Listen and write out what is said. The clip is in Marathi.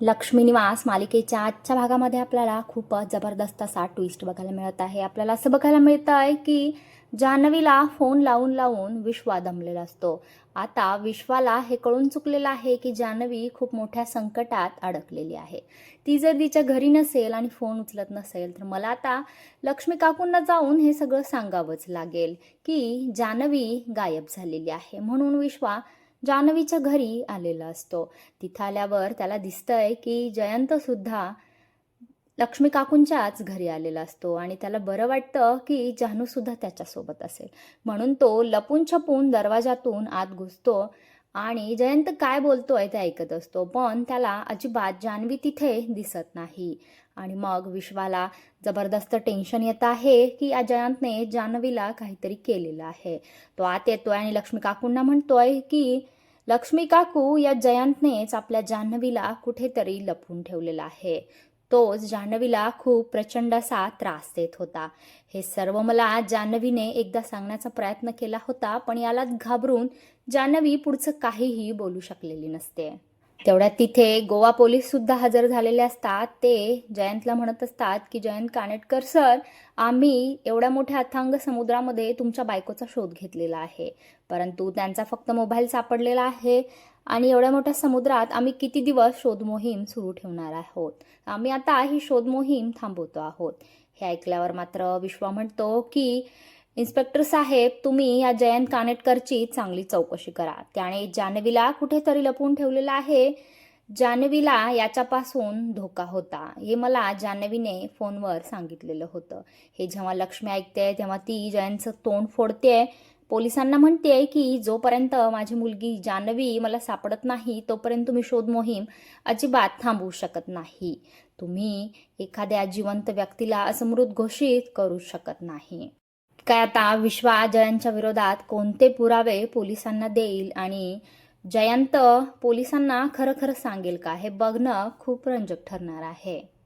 लक्ष्मी निवास मालिकेच्या आजच्या भागामध्ये आपल्याला खूपच जबरदस्त असा ट्विस्ट बघायला मिळत आहे. आपल्याला असं बघायला मिळतं आहे की जान्हवीला फोन लावून लावून विश्वा दमलेला असतो. आता विश्वाला हे कळून चुकलेलं आहे की जान्हवी खूप मोठ्या संकटात अडकलेली आहे. ती जर तिच्या घरी नसेल आणि फोन उचलत नसेल तर मला आता लक्ष्मी काकूंना जाऊन हे सगळं सांगावंच लागेल की जान्हवी गायब झालेली आहे. म्हणून विश्वा जान्हवीच्या घरी आलेला असतो. तिथं आल्यावर त्याला दिसतंय की जयंत सुद्धा लक्ष्मी काकूंच्याच घरी आलेला असतो आणि त्याला बरं वाटतं की जानू सुद्धा त्याच्यासोबत असेल. म्हणून तो लपून छपून दरवाजातून आत घुसतो आणि जयंत काय बोलतोय ते ऐकत असतो. पण त्याला अजिबात जान्हवी तिथे दिसत नाही. आणि मग विश्वाला जबरदस्त टेन्शन येत आहे. की या जयंतने जान्हवीला काहीतरी केलेलं आहे. तो आत येतोय आणि लक्ष्मी काकूंना म्हणतोय की लक्ष्मी काकू या जयंतनेच आपल्या जान्हवीला कुठेतरी लपून ठेवलेला आहे. तोच जान्हवीला खूप प्रचंड असा त्रास देत होता. हे सर्व मला जान्हवीने एकदा सांगण्याचा प्रयत्न केला होता पण यालाच घाबरून जान्हवी पुढचं काहीही बोलू शकलेली नसते. तेवढ्यात तिथे गोवा पोलीस सुद्धा हजर झालेले असतात. ते जयंतला म्हणत असतात की जयंत कानेटकर सर आम्ही एवढ्या मोठ्या अथांग समुद्रामध्ये तुमच्या बायकोचा शोध घेतलेला आहे. परंतु त्यांचा फक्त मोबाईल सापडलेला आहे आणि एवढ्या मोठ्या समुद्रात आम्ही किती दिवस शोध मोहीम सुरू ठेवणार आहोत? आम्ही आता ही शोध मोहीम थांबवतो आहोत. हे ऐकल्यावर मात्र विश्वा म्हणतो की इन्स्पेक्टर साहेब तुम्ही या जयंत कानेटकरची चांगली चौकशी करा. त्याने जान्हवीला कुठेतरी लपवून ठेवलेलं आहे. जान्हवीला याच्यापासून धोका होता. हे मला जान्हवीने फोनवर सांगितलेलं होतं. हे जेव्हा लक्ष्मी ऐकते तेव्हा ती जयंतचं तोंड फोडते. पोलिसांना म्हणते की जोपर्यंत माझी मुलगी जान्हवी मला सापडत नाही तोपर्यंत तुम्ही शोध मोहीम अजिबात थांबवू शकत नाही. तुम्ही एखाद्या जिवंत व्यक्तीला असमृत घोषित करू शकत नाही. काय आता विश्वा जयंतच्या विरोधात कोणते पुरावे पोलिसांना देईल आणि जयंत पोलिसांना खरं खरं सांगेल का? हे बघणं खूप रंजक ठरणार आहे.